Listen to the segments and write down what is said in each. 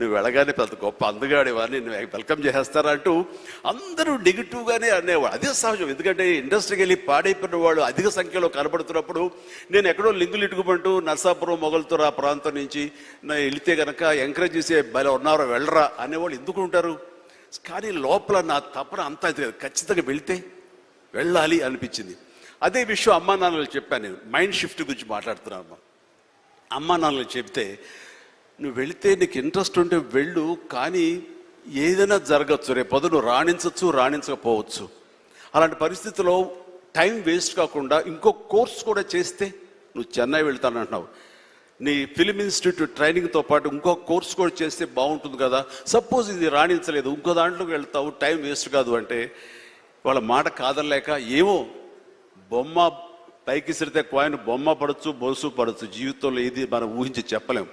నువ్వు వెళ్ళగానే పెద్ద గొప్ప అందగాడి వారిని నువ్వు వెల్కమ్ చేసేస్తారా అంటూ అందరూ నెగిటివ్గానే అనేవాడు అదే సహజం. ఎందుకంటే ఇండస్ట్రీకి వెళ్ళి పాడైపోయిన వాళ్ళు అధిక సంఖ్యలో కనబడుతున్నప్పుడు నేను ఎక్కడో లింగులు ఇటుకుమంటూ నర్సాపురం మొగల్తూరు ఆ ప్రాంతం నుంచి నేను వెళితే కనుక ఎంకరేజ్ చేసే బయలు ఉన్నారో వెళ్ళరా అనేవాళ్ళు ఎందుకు ఉంటారు? కానీ లోపల నా తపన అంతా ఖచ్చితంగా వెళ్తే వెళ్ళాలి అనిపించింది. అదే విషయం అమ్మా నాన్నలు చెప్పాను నేను. మైండ్ షిఫ్ట్ గురించి మాట్లాడుతున్నాను అమ్మా. అమ్మా నాన్నలు చెప్తే నువ్వు వెళితే నీకు ఇంట్రెస్ట్ ఉంటే వెళ్ళు కానీ ఏదైనా జరగచ్చు. రేపు నువ్వు రాణించవచ్చు రాణించకపోవచ్చు. అలాంటి పరిస్థితిలో టైం వేస్ట్ కాకుండా ఇంకో కోర్స్ కూడా చేస్తే నువ్వు చెన్నై వెళ్తానంటున్నావు. నీ ఫిలిం ఇన్స్టిట్యూట్ ట్రైనింగ్తో పాటు ఇంకో కోర్స్ కూడా చేస్తే బాగుంటుంది కదా. సపోజ్ ఇది రాణించలేదు ఇంకో దాంట్లోకి వెళ్తావు టైం వేస్ట్ కాదు అంటే వాళ్ళ మాట కాదనలేక ఏమో బొమ్మ పైకి సిరితే కాయిన్ బొమ్మ పడచ్చు బొలుసు పడచ్చు. జీవితంలో ఏది మనం ఊహించి చెప్పలేం.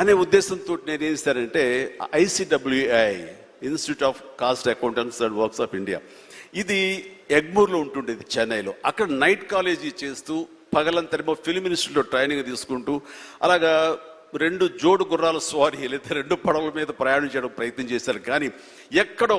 అనే ఉద్దేశంతో నేను ఏం చేశానంటే ICWI institute of cost accountants and works of India ఇది ఎగ్మూర్లో ఉంటుండేది చెన్నైలో. అక్కడ నైట్ కాలేజీ చేస్తూ పగలంతరేమో ఫిలిం ఇన్స్టిట్యూట్లో ట్రైనింగ్ తీసుకుంటూ అలాగా రెండు జోడు గుర్రాల స్వారీ లేదా రెండు పడవల మీద ప్రయాణం చేయడం ప్రయత్నం చేశారు. కానీ ఎక్కడో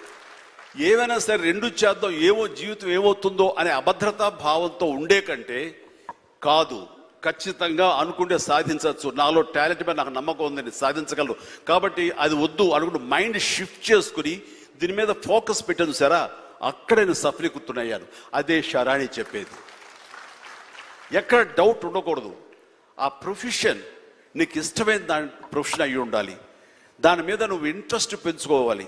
ఏమైనా సరే రెండు చేద్దాం ఏవో జీవితం ఏమవుతుందో అనే అభద్రతా భావంతో ఉండే కంటే కాదు. ఖచ్చితంగా అనుకుంటే సాధించవచ్చు. నాలో టాలెంట్ మీద నాకు నమ్మకం ఉంది నేను సాధించగలరు. కాబట్టి అది వద్దు అనుకుంటూ మైండ్ షిఫ్ట్ చేసుకుని దీని మీద ఫోకస్ పెట్టాను సరా. అక్కడ నేను సఫలీకృతున్నయ్యాను అదే షరాణి చెప్పేది. ఎక్కడ డౌట్ ఉండకూడదు. ఆ ప్రొఫెషన్ నీకు ఇష్టమైన దాని ప్రొఫెషన్ అయి ఉండాలి. దాని మీద నువ్వు ఇంట్రెస్ట్ పెంచుకోవాలి.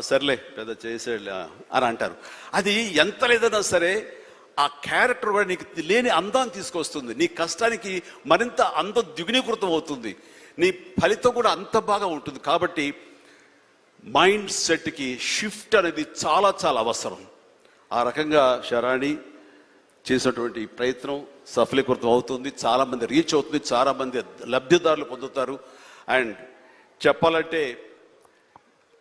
సర్లే పెద్ద చేసేలే అని అంటారు. అది ఎంత లేదన్నా సరే ఆ క్యారెక్టర్ కూడా నీకు లేని అందాన్ని తీసుకొస్తుంది. నీ కష్టానికి మరింత అందం ద్విగుణీకృతం అవుతుంది. నీ ఫలితం కూడా అంత బాగా ఉంటుంది. కాబట్టి మైండ్ సెట్కి షిఫ్ట్ అనేది చాలా చాలా అవసరం. ఆ రకంగా శరాణి చేసినటువంటి ప్రయత్నం సఫలీకృతం అవుతుంది. చాలామంది రీచ్ అవుతుంది. చాలామంది లబ్ధిదారులు పొందుతారు. అండ్ చెప్పాలంటే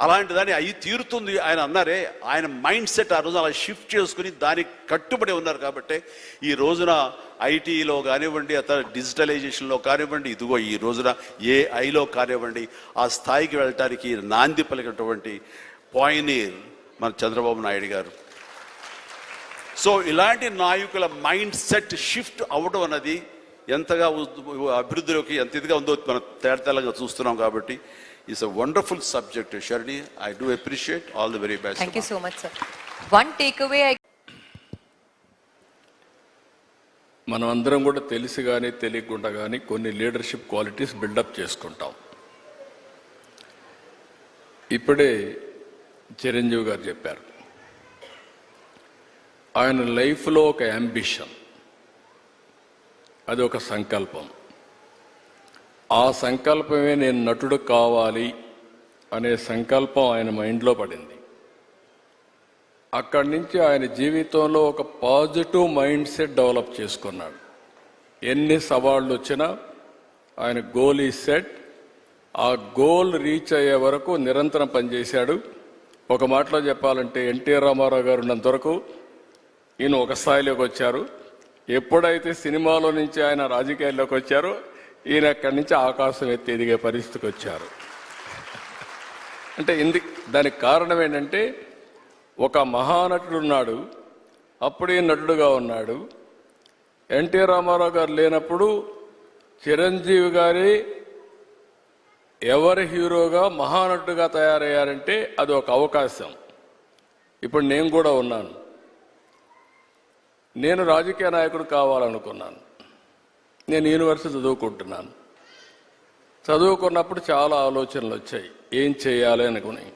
అలాంటి దాన్ని అయి తీరుతుంది ఆయన అన్నారే ఆయన మైండ్ సెట్ ఆ రోజు అలా షిఫ్ట్ చేసుకుని దానికి కట్టుబడి ఉన్నారు కాబట్టి ఈ రోజున ఐటీలో కానివ్వండి అతను డిజిటలైజేషన్లో కానివ్వండి ఇదిగో ఈ రోజున ఏఐలో కానివ్వండి ఆ స్థాయికి వెళ్ళటానికి నాంది పలికినటువంటి పాయినీర్ మన చంద్రబాబు నాయుడు గారు. సో ఇలాంటి నాయకుల మైండ్ సెట్ షిఫ్ట్ అవ్వడం అన్నది ఎంతగా అభివృద్ధిలోకి ఎంత ఇదిగా ఉందో మనం తేడతెల్లగా చూస్తున్నాం కాబట్టి it's a wonderful subject షర్ణి I do appreciate all the very best Thank you so much, sir. One takeaway I మనం అందరం కూడా తెలిసి కానీ తెలియకుండా కానీ కొన్ని లీడర్షిప్ క్వాలిటీస్ బిల్డప్ చేసుకుంటాం. ఇప్పుడే చిరంజీవి గారు చెప్పారు. ఆయన లైఫ్లో ఒక అంబిషన్ అది ఒక సంకల్పం. ఆ సంకల్పమే నేను నటుడు కావాలి అనే సంకల్పం ఆయన మైండ్లో పడింది. అక్కడి నుంచి ఆయన జీవితంలో ఒక పాజిటివ్ మైండ్ సెట్ డెవలప్ చేసుకున్నాడు. ఎన్ని సవాళ్ళు వచ్చినా ఆయన గోల్ ఈ సెట్ ఆ గోల్ రీచ్ అయ్యే వరకు నిరంతరం పనిచేశాడు. ఒక మాటలో చెప్పాలంటే ఎన్టీ రామారావు గారు ఉన్నంత వరకు ఈయన ఒక స్థాయిలోకి వచ్చారు. ఎప్పుడైతే సినిమాలో నుంచి ఆయన రాజకీయాల్లోకి వచ్చారో ఈయన అక్కడి నుంచి ఆకాశం ఎత్తి ఎదిగే పరిస్థితికి వచ్చారు. అంటే ఎందుకు దానికి కారణం ఏంటంటే ఒక మహానటుడు ఉన్నాడు. అప్పుడే నటుడుగా ఉన్నాడు. ఎన్టీ రామారావు గారు లేనప్పుడు చిరంజీవి గారి ఎవరి హీరోగా మహానటుడుగా తయారయ్యారంటే అది ఒక అవకాశం. ఇప్పుడు నేను కూడా ఉన్నాను. నేను రాజకీయ నాయకుడు కావాలనుకున్నాను. నేను యూనివర్సిటీ చదువుకుంటున్నాను. చదువుకున్నప్పుడు చాలా ఆలోచనలు వచ్చాయి. ఏం చేయాలి అనుకుని.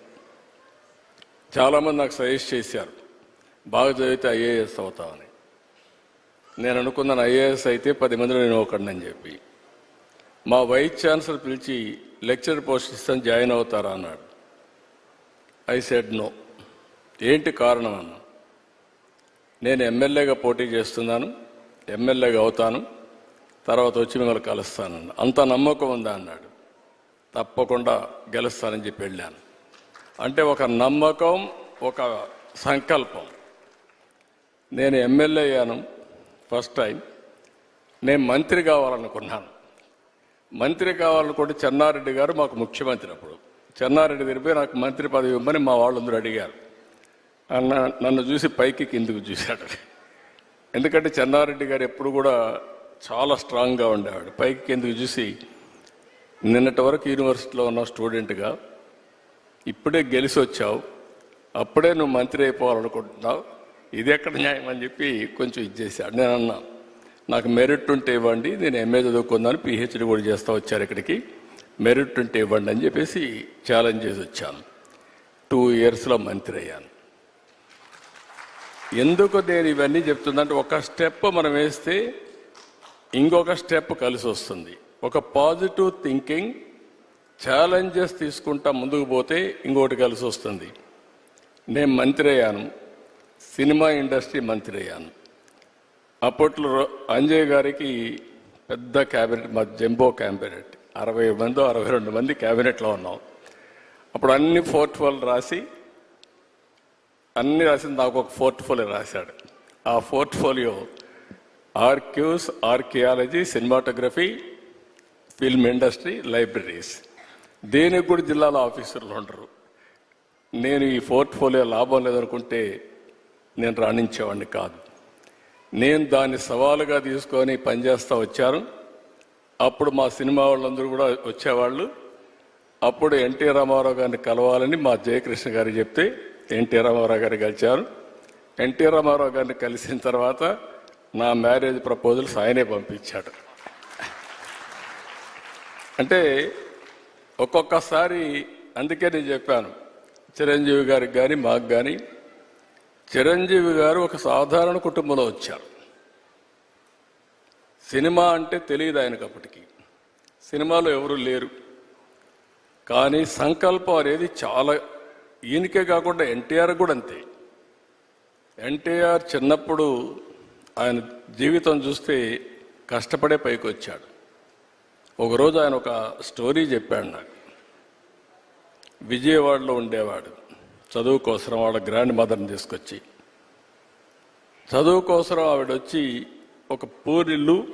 చాలామంది నాకు సజెస్ట్ చేశారు. బాగా చదివితే ఐఏఎస్ అవుతామని నేను అనుకున్నాను ఐఏఎస్ అయితే పది మందిలో నేను ఒకడినని చెప్పి. మా వైస్ ఛాన్సలర్ పిలిచి లెక్చర్ పోస్ట్ ఇస్తాను జాయిన్ అవుతారా అన్నాడు. I said no. ఏంటి కారణం అన్న. నేను ఎమ్మెల్యేగా పోటీ చేస్తున్నాను ఎమ్మెల్యేగా అవుతాను తర్వాత వచ్చి మిమ్మల్ని కలుస్తానన్న అంత నమ్మకం ఉందా అన్నాడు. తప్పకుండా గెలుస్తానని చెప్పి వెళ్ళాను. అంటే ఒక నమ్మకం ఒక సంకల్పం. నేను ఎమ్మెల్యే అయ్యాను ఫస్ట్ టైం. నేను మంత్రి కావాలనుకున్నాను. మంత్రి కావాలనుకుంటే చెన్నారెడ్డి గారు మాకు ముఖ్యమంత్రి అప్పుడు. చెన్నారెడ్డి తిరిగిపోయి నాకు మంత్రి పదవి ఇవ్వమని మా వాళ్ళందరూ అడిగారు. అన్న నన్ను చూసి పైకి కిందికి చూశాడు. ఎందుకంటే చెన్నారెడ్డి గారు ఎప్పుడు కూడా చాలా స్ట్రాంగ్గా ఉండేవాడు. పైకి ఎందుకు చూసి నిన్నటి వరకు యూనివర్సిటీలో ఉన్న స్టూడెంట్గా ఇప్పుడే గెలిచి వచ్చావు అప్పుడే నువ్వు మంత్రి అయిపోవాలనుకుంటున్నావు ఇది ఎక్కడ న్యాయం అని చెప్పి కొంచెం ఇది చేశాడు. నేను అన్నా నాకు మెరిట్ ఉంటే ఇవ్వండి నేను ఎంఏ చదువుకున్నాను పిహెచ్డి కూడా చేస్తా వచ్చారు ఇక్కడికి మెరిట్ ఉంటే ఇవ్వండి అని చెప్పేసి ఛాలెంజ్ చేసి వచ్చాను. టూ ఇయర్స్లో మంత్రి అయ్యాను. ఎందుకు నేను ఇవన్నీ చెప్తుందంటే ఒక స్టెప్ మనం వేస్తే ఇంకొక స్టెప్ కలిసి వస్తుంది. ఒక పాజిటివ్ థింకింగ్ ఛాలెంజెస్ తీసుకుంటా ముందుకు పోతే ఇంకోటి కలిసి వస్తుంది. నేను మంత్రి అయ్యాను సినిమా ఇండస్ట్రీ మంత్రి అయ్యాను అప్పట్లో రో- అంజయ్ గారికి పెద్ద క్యాబినెట్ మా జంబో క్యాబినెట్ అరవై మంది అరవై రెండు మంది క్యాబినెట్లో ఉన్నాం. అప్పుడు అన్ని ఫోర్ట్ఫోల్ రాసి అన్ని రాసింది నాకు ఒక పోర్ట్ఫోలియో రాశాడు. ఆ portfolio archives archaeology cinematography film industry libraries. దేనికి కూడా జిల్లాలో ఆఫీసర్లు ఉండరు. నేను ఈ పోర్ట్ఫోలియో లాభం లేదనుకుంటే నేను రాణించేవాడిని కాదు. నేను దాన్ని సవాలుగా తీసుకొని పనిచేస్తూ వచ్చాను. అప్పుడు మా సినిమా వాళ్ళందరూ కూడా వచ్చేవాళ్ళు. అప్పుడు ఎన్టీ రామారావు గారిని కలవాలని మా జయకృష్ణ గారు చెప్తే ఎన్టీ రామారావు గారు కలిశారు ఎన్టీ రామారావు గారిని కలిసిన తర్వాత నా మ్యారేజ్ ప్రపోజల్స్ ఆయనే పంపించాడు. అంటే ఒక్కొక్కసారి అందుకే నేను చెప్పాను చిరంజీవి గారికి కానీ మాకు కానీ చిరంజీవి గారు ఒక సాధారణ కుటుంబంలో వచ్చారు. సినిమా అంటే తెలియదు ఆయనకు అప్పటికి. సినిమాలో ఎవరు లేరు. కానీ సంకల్పం అనేది చాలా ఈయనకే కాకుండా ఎన్టీఆర్ కూడా అంతే. ఎన్టీఆర్ చిన్నప్పుడు ఆయన జీవితం చూస్తే కష్టపడే పైకి వచ్చాడు. ఒకరోజు ఆయన ఒక స్టోరీ చెప్పాడు నాకు. విజయవాడలో ఉండేవాడు. చదువు కోసం వాళ్ళ గ్రాండ్ మదర్ని తీసుకొచ్చి. చదువు కోసం ఆవిడ వచ్చి ఒక పూరిల్లు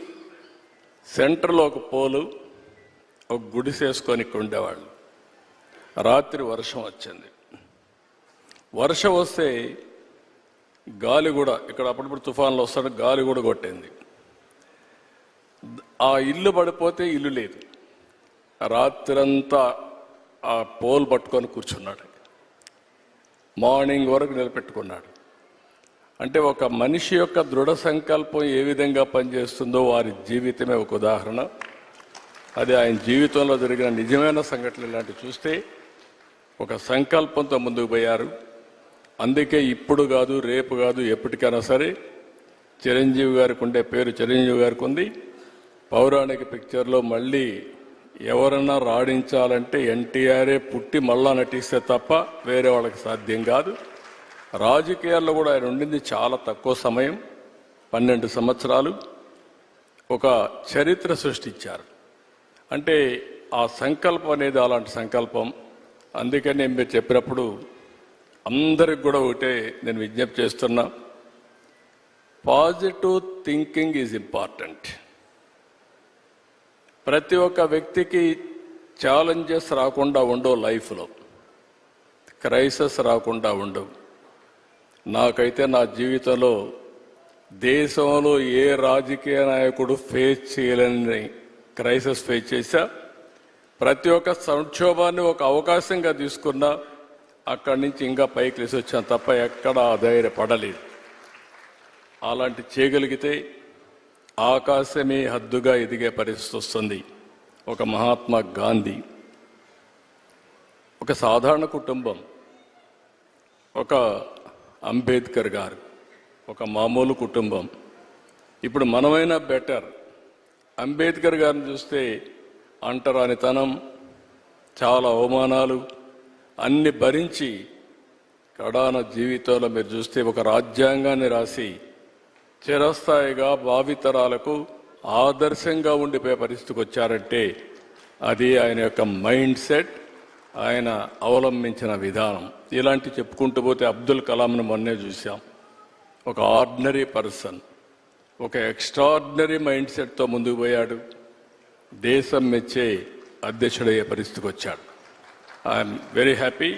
సెంటర్లో ఒక పోలు ఒక గుడిసేసుకొని ఇక్కడ ఉండేవాళ్ళు. రాత్రి వర్షం వచ్చింది. వర్షం వస్తే గాలి కూడా ఇక్కడ అప్పుడప్పుడు తుఫాన్లు వస్తాడు గాలి కూడా కొట్టింది. ఆ ఇల్లు పడిపోతే ఇల్లు లేదు. రాత్రంతా ఆ పోల్ పట్టుకొని కూర్చున్నాడు. మార్నింగ్ వరకు నిలబెట్టుకున్నాడు. అంటే ఒక మనిషి యొక్క దృఢ సంకల్పం ఏ విధంగా పనిచేస్తుందో వారి జీవితమే ఒక ఉదాహరణ. అది ఆయన జీవితంలో జరిగిన నిజమైన సంఘటనలు ఇలాంటివి చూస్తే ఒక సంకల్పంతో ముందుకు పోయారు. అందుకే ఇప్పుడు కాదు రేపు కాదు ఎప్పటికైనా సరే చిరంజీవి గారికి ఉండే పేరు చిరంజీవి గారికి ఉంది. పౌరాణిక పిక్చర్లో మళ్ళీ ఎవరన్నా రాణించాలంటే ఎన్టీఆరే పుట్టి మళ్ళా నటిస్తే తప్ప వేరే వాళ్ళకి సాధ్యం కాదు. రాజకీయాల్లో కూడా ఆయన ఉండింది చాలా తక్కువ సమయం పన్నెండు సంవత్సరాలు. ఒక చరిత్ర సృష్టించారు. అంటే ఆ సంకల్పం అనేది అలాంటి సంకల్పం. అందుకని మీరు చెప్పినప్పుడు అందరికి కూడా ఒకటే నేను విజ్ఞప్తి చేస్తున్నా. పాజిటివ్ థింకింగ్ ఈజ్ ఇంపార్టెంట్ ప్రతి ఒక్క వ్యక్తికి ఛాలెంజెస్ రాకుండా ఉండవు లైఫ్లో. క్రైసిస్ రాకుండా ఉండవు. నాకైతే నా జీవితంలో దేశంలో ఏ రాజకీయ నాయకుడు ఫేస్ చేయలేని క్రైసిస్ ఫేస్ చేశా. ప్రతి ఒక్క సంక్షోభాన్ని ఒక అవకాశంగా తీసుకున్నా అక్కడి నుంచి ఇంకా పైకి లేసి వచ్చాను తప్ప ఎక్కడ ధైర్యపడలేదు అలాంటి చేయగలిగితే ఆకాశమే హద్దుగా ఎదిగే పరిస్థితి వస్తుంది. ఒక మహాత్మా గాంధీ ఒక సాధారణ కుటుంబం ఒక అంబేద్కర్ గారు ఒక మామూలు కుటుంబం. ఇప్పుడు మనమైనా బెటర్. అంబేద్కర్ గారిని చూస్తే అంటరానితనం చాలా అవమానాలు అన్ని భరించి కడాన జీవితంలో మీరు చూస్తే ఒక రాజ్యాంగాన్ని రాసి చిరస్థాయిగా భావితరాలకు ఆదర్శంగా ఉండిపోయే పరిస్థితికి వచ్చారంటే అది ఆయన యొక్క మైండ్ సెట్ ఆయన అవలంబించిన విధానం. ఇలాంటి చెప్పుకుంటూ పోతే అబ్దుల్ కలాంను మొన్నే చూసాం ఒక ఆర్డినరీ పర్సన్ ఒక ఎక్స్ట్రాడినరీ మైండ్ సెట్తో ముందుకు పోయాడు. దేశం మెచ్చే అధ్యక్షుడయ్యే పరిస్థితికి వచ్చాడు. I'm very happy.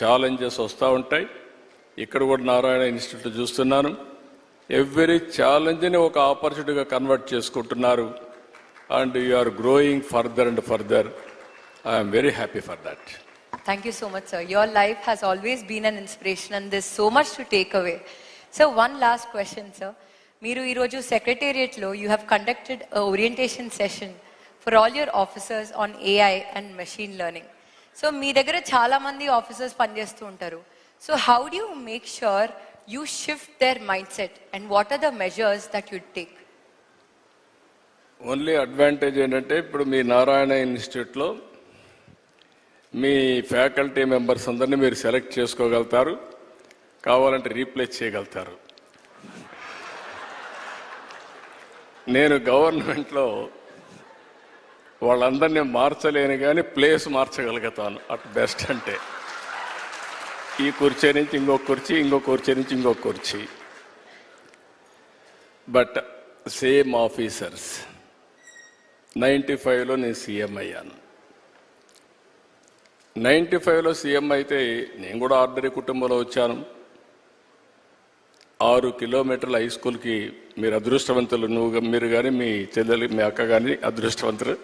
ఛాలెంజెస్ వస్తూ ఉంటాయి. ఇక్కడ కూడా నారాయణ ఇన్స్టిట్యూట్ చూస్తున్నాను. ఎవ్రీ ఛాలెంజ్ని ఒక ఆపర్చునిటీగా కన్వర్ట్ చేసుకుంటున్నారు. And you are growing further and further. I'm very happy for that. Thank you so much, sir. Your life has always been an inspiration, and there's so much to take away. So, one last question, sir. మీరు ఈరోజు సెక్రటేరియట్లో you have conducted orientation session for all your officers on AI and machine learning so మీ దగ్గర చాలా మంది officers పనిచేస్తూ ఉంటారు. So how do you make sure you shift their mindset and what are the measures that you'd take only advantage ఏంటంటే ఇప్పుడు మీ నారాయణ ఇన్స్టిట్యూట్లో మీ faculty members అందరినీ మీరు సెలెక్ట్ చేసుకోగలుగుతారు. కావాలంటే రీప్లేస్ చేయగలుగుతారు. నేను గవర్నమెంట్లో వాళ్ళందరినీ మార్చలేను కానీ ప్లేస్ మార్చగలుగుతాను అట్ బెస్ట్ అంటే. ఈ కుర్చీ నుంచి ఇంకో కుర్చీ ఇంకో కుర్చీ నుంచి ఇంకో కుర్చీ. బట్ సేమ్ ఆఫీసర్స్ నైంటీ ఫైవ్లో నేను సీఎం అయ్యాను. నైంటీ ఫైవ్లో సీఎం అయితే నేను కూడా ఆర్డరీ కుటుంబంలో వచ్చాను. ఆరు కిలోమీటర్ల హై స్కూల్కి మీరు అదృష్టవంతులు. నువ్వు మీరు కానీ మీ చెల్లెలు మీ అక్క కానీ అదృష్టవంతులు.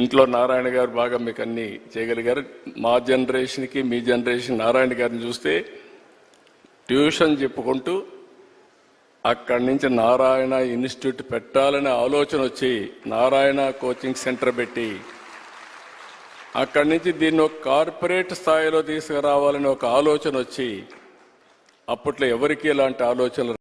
ఇంట్లో నారాయణ గారు బాగా మీకు అన్ని చేయగలిగారు. మా జనరేషన్కి మీ జనరేషన్ నారాయణ గారిని చూస్తే ట్యూషన్ చెప్పుకుంటూ అక్కడి నుంచి నారాయణ ఇన్స్టిట్యూట్ పెట్టాలనే ఆలోచన వచ్చి నారాయణ కోచింగ్ సెంటర్ పెట్టి అక్కడి నుంచి దీన్ని ఒక కార్పొరేట్ స్థాయిలో తీసుకురావాలని ఒక ఆలోచన వచ్చి అప్పట్లో ఎవరికి ఇలాంటి ఆలోచనలు